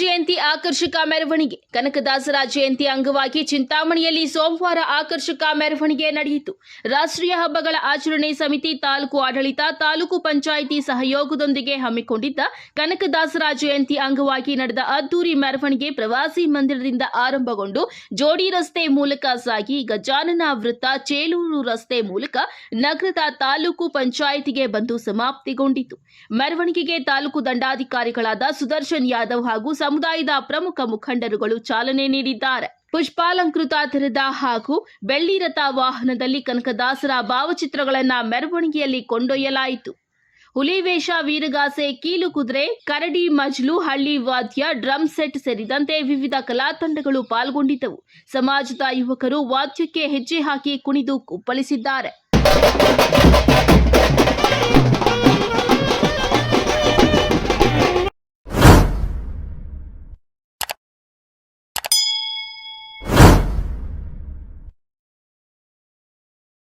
ಆಕರ್ಷಕ ಮೆರವಣಿಗೆ. ಕನಕದಾಸರ ಜಯಂತಿ ಅಂಗವಾಗಿ ಚಿಂತಾಮಣಿಯಲ್ಲಿ ಸೋಮವಾರ ಆಕರ್ಷಕ ಮೆರವಣಿಗೆ ನಡೆಯಿತು. ರಾಷ್ಟ್ರೀಯ ಹಬ್ಬಗಳ ಆಚರಣೆ ಸಮಿತಿ ತಾಲೂಕು ಆಡಳಿತ, ತಾಲೂಕು ಪಂಚಾಯಿತಿ ಸಹಯೋಗದೊಂದಿಗೆ ಹಮ್ಮಿಕೊಂಡಿದ್ದ ಕನಕದಾಸರ ಜಯಂತಿ ಅಂಗವಾಗಿ ನಡೆದ ಅದ್ದೂರಿ ಮೆರವಣಿಗೆ ಪ್ರವಾಸಿ ಮಂದಿರದಿಂದ ಆರಂಭಗೊಂಡು ಜೋಡಿ ರಸ್ತೆ ಮೂಲಕ ಸಾಗಿ ಗಜಾನನ ವೃತ್ತ ಚೇಲೂರು ರಸ್ತೆ ಮೂಲಕ ನಗರದ ತಾಲೂಕು ಪಂಚಾಯಿತಿಗೆ ಬಂದು ಸಮಾಪ್ತಿಗೊಂಡಿತು. ಮೆರವಣಿಗೆಗೆ ತಾಲೂಕು ದಂಡಾಧಿಕಾರಿಗಳಾದ ಸುದರ್ಶನ್ ಯಾದವ್ ಹಾಗೂ ಸಮುದಾಯದ ಪ್ರಮುಖ ಮುಖಂಡರುಗಳು ಚಾಲನೆ ನೀಡಿದ್ದಾರೆ. ಪುಷ್ಪಾಲಂಕೃತ ತೆರೆದ ಹಾಗೂ ಬೆಳ್ಳಿ ರಥ ವಾಹನದಲ್ಲಿ ಕನಕದಾಸರ ಭಾವಚಿತ್ರಗಳನ್ನ ಮೆರವಣಿಗೆಯಲ್ಲಿ ಕೊಂಡೊಯ್ಯಲಾಯಿತು. ಹುಲಿವೇಷ, ವೀರಗಾಸೆ ಕೀಲು ಕುದುರೆ ಕರಡಿ, ಮಜ್ಲು, ಹಳ್ಳಿ ವಾದ್ಯ, ಡ್ರಮ್ ಸೆಟ್ ಸೇರಿದಂತೆ ವಿವಿಧ ಕಲಾ ತಂಡಗಳು ಪಾಲ್ಗೊಂಡಿದ್ದವು. ಸಮಾಜದ ಯುವಕರು ವಾದ್ಯಕ್ಕೆ ಹೆಜ್ಜೆ ಹಾಕಿ ಕುಣಿದು ಕುಪ್ಪಳಿಸಿದ್ದಾರೆ.